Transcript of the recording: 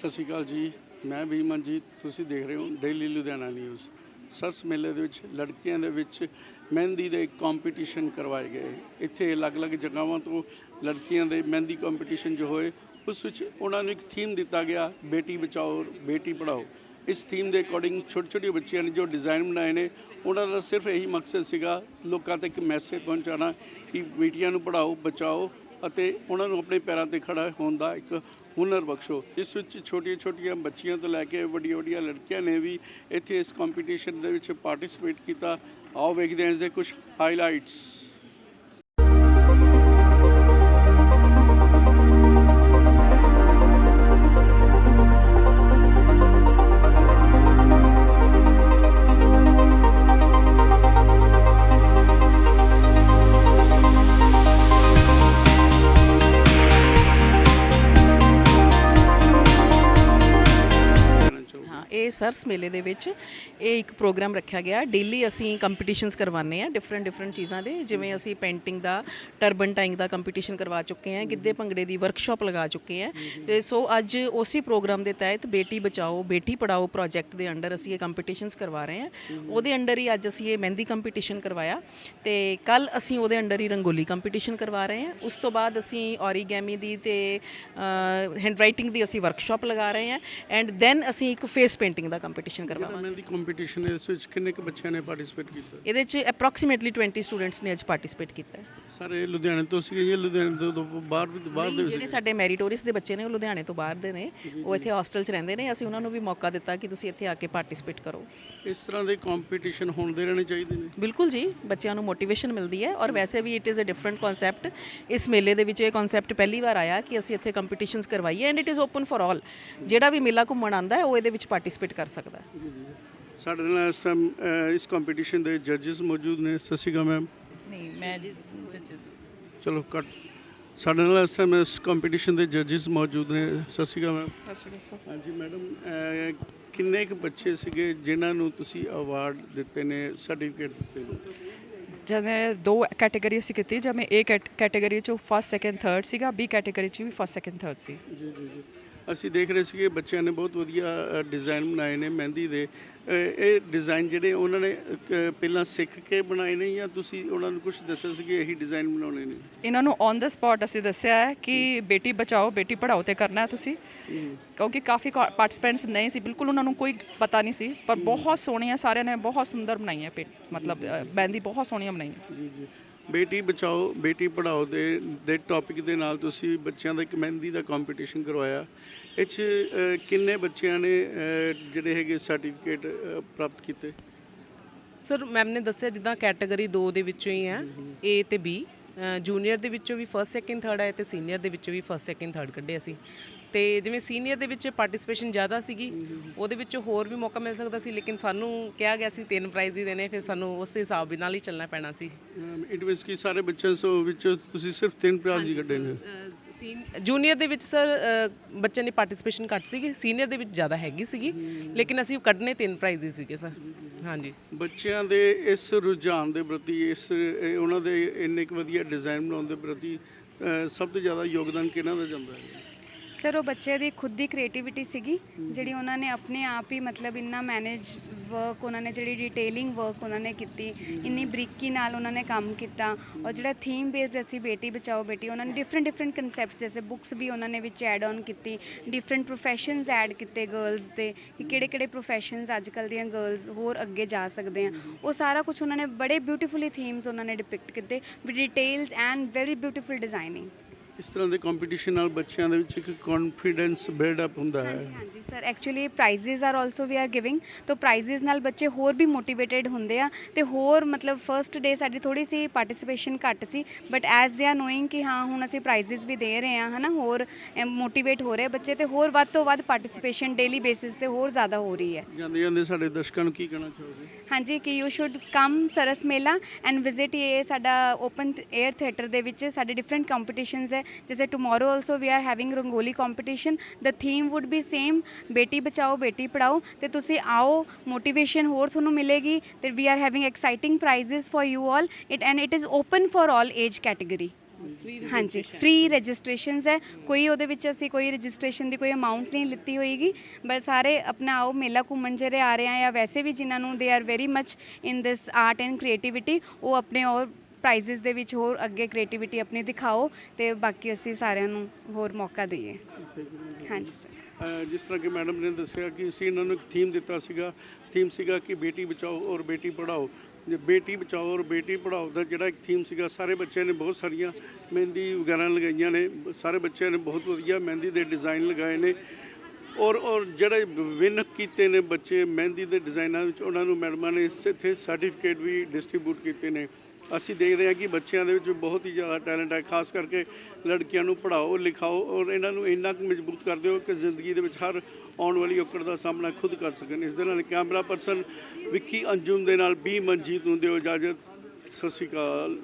ਸਤਿ ਸ਼੍ਰੀ ਅਕਾਲ ਜੀ। ਮੈਂ ਵੀਮਨਜੀਤ ਤੁਸੀਂ ਦੇਖ ਰਹੇ ਹੋ ਡੇਲੀ ਲੁਧਿਆਣਾ ਨਿਊਜ਼ ਸਰਸ ਮੇਲੇ ਦੇ ਵਿੱਚ ਲੜਕੀਆਂ ਦੇ ਵਿੱਚ ਮਹਿੰਦੀ ਦੇ ਕੰਪੀਟੀਸ਼ਨ ਕਰਵਾਏ ਗਏ। ਇੱਥੇ ਅਲੱਗ-ਅਲੱਗ ਜਗ੍ਹਾਵਾਂ ਤੋਂ ਲੜਕੀਆਂ ਦੇ ਮਹਿੰਦੀ ਕੰਪੀਟੀਸ਼ਨ ਜੋ ਹੋਏ, ਉਸ ਵਿੱਚ ਉਹਨਾਂ ਨੂੰ ਇੱਕ ਥੀਮ ਦਿੱਤਾ ਗਿਆ, ਬੇਟੀ ਬਚਾਓ, ਬੇਟੀ ਪੜਾਓ ਇਸ ਥੀਮ ਦੇ ਅਕੋਰਡਿੰਗ ਛੋਟੇ ਛੋਟੇ ਬੱਚਿਆਂ ਨੇ ਜੋ ਡਿਜ਼ਾਈਨ ਬਣਾਏ ਨੇ, ਉਹਨਾਂ ਦਾ ਸਿਰਫ ਇਹੀ ਮਕਸਦ ਸੀਗਾ, ਲੋਕਾਂ ਤੱਕ ਇੱਕ ਮੈਸੇਜ ਪਹੁੰਚਾਉਣਾ ਕਿ ਬੇਟੀਆਂ ਨੂੰ ਪੜਾਓ ਬਚਾਓ ਅਤੇ ਉਹਨਾਂ ਨੂੰ ਆਪਣੇ ਪੈਰਾਂ ਤੇ ਖੜਾ ਹੋਣ ਦਾ ਇੱਕ ਹੁਨਰ ਬਖਸ਼ੋ। ਇਸ ਵਿੱਚ ਛੋਟੀਆਂ ਛੋਟੀਆਂ ਬੱਚੀਆਂ ਤੋਂ ਲੈ ਕੇ ਵੱਡੀਆਂ ਵੱਡੀਆਂ ਲੜਕੀਆਂ ਨੇ ਵੀ ਇੱਥੇ ਇਸ ਕੰਪੀਟੀਸ਼ਨ ਦੇ ਵਿੱਚ ਪਾਰਟਿਸਿਪੇਟ ਕੀਤਾ। ਆਓ ਵੇਖਦੇ ਹਾਂ ਇਸ ਦੇ ਕੁਝ ਹਾਈਲਾਈਟਸ ਹਾਂ ਸਰਸ ਮੇਲੇ ਦੇ ਵਿੱਚ ਇਹ ਇੱਕ ਪ੍ਰੋਗਰਾਮ ਰੱਖਿਆ ਗਿਆ। ਡੇਲੀ ਅਸੀਂ ਕੰਪੀਟੀਸ਼ਨਸ ਕਰਵਾਉਂਦੇ ਆ ਡਿਫਰੈਂਟ ਡਿਫਰੈਂਟ ਚੀਜ਼ਾਂ ਦੇ। ਜਿਵੇਂ ਅਸੀਂ ਪੇਂਟਿੰਗ ਦਾ ਟਰਬਨ ਟਾਈਂਗ ਦਾ ਕੰਪੀਟੀਸ਼ਨ ਕਰਵਾ ਚੁੱਕੇ ਹਾਂ, ਗਿੱਧੇ ਭੰਗੜੇ ਦੀ ਵਰਕਸ਼ਾਪ ਲਗਾ ਚੁੱਕੇ ਹਾਂ। ਤੇ ਸੋ ਅੱਜ ਉਸੇ ਪ੍ਰੋਗਰਾਮ ਦੇ ਤਹਿਤ ਬੇਟੀ ਬਚਾਓ, ਬੇਟੀ ਪੜਾਓ ਪ੍ਰੋਜੈਕਟ ਦੇ ਅੰਡਰ ਅਸੀਂ ਇਹ ਕੰਪੀਟੀਸ਼ਨਸ ਕਰਵਾ ਰਹੇ ਹਾਂ। ਉਹਦੇ ਅੰਡਰ ਹੀ ਅੱਜ ਅਸੀਂ ਇਹ ਮਹਿੰਦੀ ਕੰਪੀਟੀਸ਼ਨ ਕਰਵਾਇਆ। ਤੇ ਕੱਲ ਅਸੀਂ ਉਹਦੇ ਅੰਡਰ ਹੀ ਰੰਗੋਲੀ ਕੰਪੀਟੀਸ਼ਨ ਕਰਵਾ ਰਹੇ ਹਾਂ। ਉਸ ਤੋਂ ਬਾਅਦ ਅਸੀਂ ਔਰੀਗੈਮੀ ਦੀ ਤੇ ਹੈਂਡ ਰਾਈਟਿੰਗ ਦੀ ਅਸੀਂ ਵਰਕਸ਼ਾਪ ਲਗਾ ਰਹੇ ਹਾਂ। ਐਂਡ ਦੈਨ ਅਸੀਂ ਇੱਕ ਫੇਸ ਪੇਂਟਿੰਗ ਦਾ ਕੰਪੀਟੀਸ਼ਨ ਕਰਵਾਵਾਂਗੇ। ਮਹਿੰਦੀ ਕੰਪੀਟੀਸ਼ਨ ਇਸ ਵਿੱਚ ਕਿੰਨੇ ਕੁ ਬੱਚਿਆਂ ਨੇ ਪਾਰਟਿਸਿਪੇਟ ਕੀਤਾ? ਇਹਦੇ ਚ ਅਪਰੋਕਸੀਮੇਟਲੀ 20 ਸਟੂਡੈਂਟਸ ਨੇ ਅੱਜ ਪਾਰਟਿਸਿਪੇਟ ਕੀਤਾ ਸਾਰੇ ਲੁਧਿਆਣੇ ਤੋਂ ਸੀਗੇ ਜਾਂ ਲੁਧਿਆਣੇ ਤੋਂ ਬਾਹਰ ਵੀ ਬਾਹਰ ਦੇ ਜਿਹੜੇ ਸਾਡੇ ਮੈਰੀਟੋਰੀਅਸ ਦੇ ਬੱਚੇ ਨੇ ਉਹ ਲੁਧਿਆਣੇ ਤੋਂ ਬਾਹਰ ਦੇ ਨੇ। ਉਹ ਇੱਥੇ ਹੋਸਟਲ 'ਚ ਰਹਿੰਦੇ ਨੇ। ਅਸੀਂ ਉਹਨਾਂ ਨੂੰ ਵੀ ਮੌਕਾ ਦਿੱਤਾ ਕਿ ਤੁਸੀਂ ਇੱਥੇ ਆ ਕੇ ਪਾਰਟਿਸਿਪੇਟ ਕਰੋ। ਇਸ ਤਰ੍ਹਾਂ ਦੇ ਕੰਪੀਟੀਸ਼ਨ ਹੁੰਦੇ ਰਹਿਣੇ ਚਾਹੀਦੇ ਨੇ? ਬਿਲਕੁਲ ਜੀ। ਬੱਚਿਆਂ ਨੂੰ ਮੋਟੀਵੇਸ਼ਨ ਮਿਲਦੀ ਹੈ ਔਰ ਵੈਸੇ ਵੀ it is a different concept ਇਸ ਮੇਲੇ ਦੇ ਵਿੱਚ ਇਹ ਕਨਸੈਪਟ ਪਹਿਲੀ ਵਾਰ ਆਇਆ ਕਿ ਅਸੀਂ ਇੱਥੇ ਕੰਪੀਟੀਸ਼ਨਸ ਕਰਵਾਈਏ and it is open for all ਜਿਹੜਾ ਵੀ ਮੇਲਾ ਘੁੰਮਣ ਆਂਦਾ ਹੈ ਉਹ ਇਹਦੇ ਵਿੱਚ ਪਾਰਟਿਸਿਪੇਟ ਕਰ ਸਕਦਾ ਹੈ। ਸਾਡੇ ਨਾਲ ਇਸ ਟਾਈਮ ਇਸ ਕੰਪੀਟੀਸ਼ਨ ਦੇ ਜੱਜਸ ਮੌਜੂਦ ਨੇ। ਅਕਾਲ ਮੈਮ ਨਹੀਂ ਮੈਂ ਜੀ ਚਲੋ ਕੱਟ ਸਾਡੇ ਨਾਲ ਇਸ ਟਾਈਮ ਇਸ ਕੰਪੀਟੀਸ਼ਨ ਦੇ ਜੱਜਸ ਮੌਜੂਦ ਨੇ। ਅਕਾਲ ਮੈਮ ਹਾਂਜੀ ਮੈਡਮ ਕਿੰਨੇ ਕੁ ਬੱਚੇ ਸੀਗੇ ਜਿਨ੍ਹਾਂ ਨੂੰ ਤੁਸੀਂ ਅਵਾਰਡ ਦਿੱਤੇ ਨੇ ਸਰਟੀਫਿਕੇਟ ਦਿੱਤੇ ਨੇ? ਜਿਵੇਂ ਦੋ ਕੈਟਾਗਰੀ ਅਸੀਂ ਕੀਤੀ ਜਿਵੇਂ ਏ ਕੈਟਾਗਰੀ ਚ ਫਸਟ ਸੈਕੰਡ ਥਰਡ ਸੀਗਾ ਬੀ ਕੈਟਾਗਰੀ ਚ ਵੀ ਫਸਟ ਸੈਕੰਡ ਥਰਡ ਸੀ। ਜੀ ਜੀ ਜੀ। ਅਸੀਂ ਦੇਖ ਰਹੇ ਸੀਗੇ ਬੱਚਿਆਂ ਨੇ ਬਹੁਤ ਵਧੀਆ ਡਿਜ਼ਾਈਨ ਬਣਾਏ ਨੇ ਮਹਿੰਦੀ ਦੇ। ਇਹ ਡਿਜ਼ਾਈਨ ਜਿਹੜੇ ਉਹਨਾਂ ਨੇ ਪਹਿਲਾਂ ਸਿੱਖ ਕੇ ਬਣਾਏ ਨੇ ਜਾਂ ਤੁਸੀਂ ਉਹਨਾਂ ਨੂੰ ਕੁਝ ਦੱਸਿਆ ਸੀ ਕਿ ਇਹੀ ਡਿਜ਼ਾਈਨ ਬਣਾਉਣੇ ਨੇ? ਇਹਨਾਂ ਨੂੰ ਔਨ ਦਾ ਸਪੌਟ ਅਸੀਂ ਦੱਸਿਆ ਹੈ ਕਿ ਬੇਟੀ ਬਚਾਓ ਬੇਟੀ ਪੜਾਓ ਤੇ ਕਰਨਾ ਹੈ ਤੁਸੀਂ। ਕਿਉਂਕਿ ਕਾਫੀ ਪਾਰਟਿਸਪੈਂਟਸ ਨਹੀਂ ਸੀ ਬਿਲਕੁਲ ਉਹਨਾਂ ਨੂੰ ਕੋਈ ਪਤਾ ਨਹੀਂ ਸੀ ਪਰ ਬਹੁਤ ਸੋਹਣੀਆਂ ਸਾਰਿਆਂ ਨੇ ਬਹੁਤ ਸੁੰਦਰ ਬਣਾਈਆਂ ਮਤਲਬ ਮਹਿੰਦੀ ਬਹੁਤ ਸੋਹਣੀਆਂ ਬਣਾਈਆਂ। ਜੀ ਜੀ। ਬੇਟੀ ਬਚਾਓ, ਬੇਟੀ ਪੜਾਓ ਦੇ ਦੇ ਟੌਪਿਕ ਦੇ ਨਾਲ ਤੁਸੀਂ ਬੱਚਿਆਂ ਦਾ ਇੱਕ ਮਹਿੰਦੀ ਦਾ ਕੰਪੀਟੀਸ਼ਨ ਕਰਵਾਇਆ। ਇਹ 'ਚ ਕਿੰਨੇ ਬੱਚਿਆਂ ਨੇ ਜਿਹੜੇ ਹੈਗੇ ਸਰਟੀਫਿਕੇਟ ਪ੍ਰਾਪਤ ਕੀਤੇ? ਸਰ ਮੈਮ ਨੇ ਦੱਸਿਆ ਜਿੱਦਾਂ ਕੈਟਾਗਰੀ 2 ਦੇ ਵਿੱਚੋਂ ਹੀ ਹੈ, A ਤੇ B ਜੂਨੀਅਰ ਦੇ ਵਿੱਚੋਂ ਵੀ ਫਰਸਟ ਸੈਕਿੰਡ ਥਰਡ ਆਏ ਤੇ ਸੀਨੀਅਰ ਦੇ ਵਿੱਚੋਂ ਵੀ ਫਰਸਟ ਸੈਕਿੰਡ ਥਰਡ ਕੱਢੇ ਅਸੀਂ। ਤੇ ਜਿਵੇਂ ਸੀਨੀਅਰ ਦੇ ਵਿੱਚ ਪਾਰਟਿਸਿਪੇਸ਼ਨ ਜ਼ਿਆਦਾ ਸੀਗੀ ਉਹਦੇ ਵਿੱਚ ਹੋਰ ਵੀ ਮੌਕਾ ਮਿਲ ਸਕਦਾ ਸੀ ਲੇਕਿਨ ਸਾਨੂੰ ਕਿਹਾ ਗਿਆ ਸੀ ਤਿੰਨ ਪ੍ਰਾਈਜ਼ ਹੀ ਦੇਣੇ ਫਿਰ ਸਾਨੂੰ ਉਸ ਹਿਸਾਬ ਨਾਲ ਹੀ ਚੱਲਣਾ ਪੈਣਾ ਸੀ। ਇਟ ਮੀਨਸ ਕਿ ਸਾਰੇ ਬੱਚਿਆਂ ਸੋ ਵਿੱਚ ਤੁਸੀਂ ਸਿਰਫ ਤਿੰਨ ਪ੍ਰਾਈਜ਼ ਹੀ ਕੱਢੇ ਨੇ। ਜੂਨੀਅਰ ਦੇ ਵਿੱਚ ਸਰ ਬੱਚਿਆਂ ਨੇ ਪਾਰਟਿਸਿਪੇਸ਼ਨ ਘੱਟ ਸੀਗੀ ਸੀਨੀਅਰ ਦੇ ਵਿੱਚ ਜ਼ਿਆਦਾ ਹੈਗੀ ਸੀਗੀ, ਲੇਕਿਨ ਅਸੀਂ ਕੱਢਨੇ ਤਿੰਨ ਪ੍ਰਾਈਜ਼ ਹੀ ਸੀਗੇ ਸਰ। ਹਾਂਜੀ। ਬੱਚਿਆਂ ਦੇ ਇਸ ਰੁਝਾਨ ਦੇ ਪ੍ਰਤੀ, ਇਸ ਉਹਨਾਂ ਦੇ ਇੰਨੇ ਕੁ ਵਧੀਆ ਡਿਜ਼ਾਈਨ ਬਣਾਉਣ ਦੇ ਪ੍ਰਤੀ ਸਭ ਤੋਂ ਜ਼ਿਆਦਾ ਯੋਗਦਾਨ ਕਿਹਨਾਂ ਦਾ ਜਾਂਦਾ ਹੈ? ਸਰ ਉਹ ਬੱਚੇ ਦੀ ਖੁਦ ਦੀ ਕ੍ਰੀਏਟੀਵਿਟੀ ਸੀਗੀ, ਜਿਹੜੀ ਉਹਨਾਂ ਨੇ ਆਪਣੇ ਆਪ ਹੀ ਮਤਲਬ ਇੰਨਾ ਮੈਨੇਜ ਵਰਕ ਉਹਨਾਂ ਨੇ, ਜਿਹੜੀ ਡਿਟੇਲਿੰਗ ਵਰਕ ਉਹਨਾਂ ਨੇ ਕੀਤੀ, ਇੰਨੀ ਬਰੀਕੀ ਨਾਲ ਉਹਨਾਂ ਨੇ ਕੰਮ ਕੀਤਾ ਔਰ ਜਿਹੜਾ ਥੀਮ ਬੇਸਡ ਅਸੀਂ ਬੇਟੀ ਬਚਾਓ ਬੇਟੀ, ਉਹਨਾਂ ਨੇ ਡਿਫਰੈਂਟ ਡਿਫਰੈਂਟ ਕਨਸੈਪਟਸ ਜੈਸੇ ਬੁੱਕਸ ਵੀ ਉਹਨਾਂ ਨੇ ਵਿੱਚ ਐਡ ਆਨ ਕੀਤੀ ਡਿਫਰੈਂਟ ਪ੍ਰੋਫੈਸ਼ਨਸ ਐਡ ਕੀਤੇ ਗਰਲਸ ਦੇ ਕਿ ਕਿਹੜੇ ਕਿਹੜੇ ਪ੍ਰੋਫੈਸ਼ਨਸ ਅੱਜ ਕੱਲ੍ਹ ਦੀਆਂ ਗਰਲਸ ਹੋਰ ਅੱਗੇ ਜਾ ਸਕਦੇ ਆ। ਉਹ ਸਾਰਾ ਕੁਝ ਉਹਨਾਂ ਨੇ ਬੜੇ ਬਿਊਟੀਫੁਲੀ ਥੀਮਸ ਉਹਨਾਂ ਨੇ ਡਿਪਿਕਟ ਕੀਤੇ with details and very beautiful designing ਇਸ ਤਰ੍ਹਾਂ ਦੇ ਕੰਪੀਟੀਸ਼ਨ ਨਾਲ ਬੱਚਿਆਂ ਦੇ ਵਿੱਚ ਇੱਕ ਕੌਨਫੀਡੈਂਸ ਬਿਲਡ ਅਪ ਹੁੰਦਾ ਹੈ। ਹਾਂਜੀ sir actually prizes are also we are giving ਤਾਂ ਪ੍ਰਾਈਜ਼ਸ ਨਾਲ ਬੱਚੇ ਹੋਰ ਵੀ ਮੋਟੀਵੇਟਿਡ ਹੁੰਦੇ ਆ ਤੇ ਹੋਰ ਮਤਲਬ ਫਰਸਟ ਡੇ ਸਾਡੀ ਥੋੜੀ ਸੀ ਪਾਰਟਿਸਿਪੇਸ਼ਨ ਘੱਟ ਸੀ but as they are knowing ਕਿ ਹਾਂ ਹੁਣ ਅਸੀਂ ਪ੍ਰਾਈਜ਼ਸ ਵੀ ਦੇ ਰਹੇ ਹਾਂ ਹਨਾ ਹੋਰ ਮੋਟੀਵੇਟ ਹੋ ਰਹੇ ਬੱਚੇ ਤੇ ਹੋਰ ਵੱਧ ਤੋਂ ਵੱਧ ਪਾਰਟਿਸਿਪੇਸ਼ਨ ਡੇਲੀ ਬੇਸਿਸ ਤੇ ਹੋਰ ਜ਼ਿਆਦਾ ਹੋ ਰਹੀ ਹੈ। ਜਾਂਦੇ ਜਾਂਦੇ ਸਾਡੇ ਦਰਸ਼ਕਾਂ ਨੂੰ ਕੀ ਕਹਿਣਾ ਚਾਹੋਗੇ? ਹਾਂਜੀ ਕਿ you should come Saras Mela and visit ਇਹ ਸਾਡਾ ਓਪਨ 에ਅਰ ਥੀਏਟਰ ਦੇ ਵਿੱਚ ਸਾਡੇ ਡਿਫਰੈਂਟ ਕੰਪੀਟੀਸ਼ਨਸ ਹੈ। ਜੈਸੇ tomorrow also we are having rangoli competition the theme would be same Beti Bachao Beti ਪੜਾਓ ਤੇ ਤੁਸੀਂ ਆਓ ਮੋਟੀਵੇਸ਼ਨ ਹੋਰ ਤੁਹਾਨੂੰ ਮਿਲੇਗੀ ਤੇ we are having exciting prizes for you all it and it is open for all age category ਹਾਂਜੀ free registrations ਹੈ ਕੋਈ ਉਹਦੇ ਵਿੱਚ ਅਸੀਂ ਕੋਈ ਰਜਿਸਟ੍ਰੇਸ਼ਨ ਦੀ ਕੋਈ ਅਮਾਉਂਟ ਨਹੀਂ ਲਿੱਤੀ ਹੋਏਗੀ ਬਸ ਸਾਰੇ ਆਪਣਾ ਆਓ ਮੇਲਾ ਘੁੰਮਣ ਜਿਹੜੇ ਆ ਰਹੇ ਆ ਜਾਂ ਵੈਸੇ ਵੀ ਜਿਨ੍ਹਾਂ ਨੂੰ they are very much in this art and creativity ਉਹ ਆਪਣੇ ਔਰ ਪ੍ਰਾਈਜ਼ਸ ਦੇ ਵਿੱਚ ਹੋਰ ਅੱਗੇ ਕ੍ਰੀਏਟੀਵਿਟੀ ਆਪਣੀ ਦਿਖਾਓ ਤੇ ਬਾਕੀ ਅਸੀਂ ਸਾਰਿਆਂ ਨੂੰ ਹੋਰ ਮੌਕਾ ਦਈਏ। ਹਾਂਜੀ ਸਰ ਜਿਸ ਤਰ੍ਹਾਂ ਕਿ ਮੈਡਮ ਨੇ ਦੱਸਿਆ ਕਿ ਅਸੀਂ ਇਹਨਾਂ ਨੂੰ ਇੱਕ ਥੀਮ ਦਿੱਤਾ ਸੀਗਾ। ਥੀਮ ਸੀਗਾ ਕਿ ਬੇਟੀ ਬਚਾਓ ਔਰ ਬੇਟੀ ਪੜ੍ਹਾਓ। ਜੇ ਬੇਟੀ ਬਚਾਓ ਔਰ ਬੇਟੀ ਪੜ੍ਹਾਓ ਦਾ ਜਿਹੜਾ ਇੱਕ ਥੀਮ ਸੀਗਾ, ਸਾਰੇ ਬੱਚਿਆਂ ਨੇ ਬਹੁਤ ਸਾਰੀਆਂ ਮਹਿੰਦੀ ਵਗੈਰਾ ਲਗਾਈਆਂ ਨੇ। ਸਾਰੇ ਬੱਚਿਆਂ ਨੇ ਬਹੁਤ ਵਧੀਆ ਮਹਿੰਦੀ ਦੇ ਡਿਜ਼ਾਈਨ ਲਗਾਏ ਨੇ। ਔਰ ਔਰ ਜਿਹੜੇ ਵਿਨ ਕੀਤੇ ਨੇ ਬੱਚੇ ਮਹਿੰਦੀ ਦੇ ਡਿਜ਼ਾਈਨਾਂ ਵਿੱਚ, ਉਹਨਾਂ ਨੂੰ ਮੈਡਮਾਂ ਨੇ ਇੱਥੇ ਸਰਟੀਫਿਕੇਟ ਵੀ ਡਿਸਟ੍ਰੀਬਿਊਟ ਕੀਤੇ ਨੇ। ਅਸੀਂ ਦੇਖਦੇ ਹਾਂ ਕਿ ਬੱਚਿਆਂ ਦੇ ਵਿੱਚ ਬਹੁਤ ਹੀ ਜ਼ਿਆਦਾ ਟੈਲੈਂਟ ਹੈ, ਖਾਸ ਕਰਕੇ ਲੜਕੀਆਂ ਨੂੰ ਪੜ੍ਹਾਓ, ਲਿਖਾਓ ਔਰ ਇਹਨਾਂ ਨੂੰ ਇੰਨਾ ਕੁ ਮਜ਼ਬੂਤ ਕਰ ਦਿਓ ਕਿ ਜ਼ਿੰਦਗੀ ਦੇ ਵਿੱਚ ਹਰ ਆਉਣ ਵਾਲੀ ਔਕੜ ਦਾ ਸਾਹਮਣਾ ਖੁਦ ਕਰ ਸਕਣ। ਇਸ ਦੇ ਨਾਲ ਕੈਮਰਾ ਪਰਸਨ ਵਿੱਕੀ ਅੰਜੁਮ ਦੇ ਨਾਲ ਬੀ ਮਨਜੀਤ ਨੂੰ ਦਿਓ ਇਜਾਜ਼ਤ। ਸਤਿ ਸ਼੍ਰੀ ਅਕਾਲ।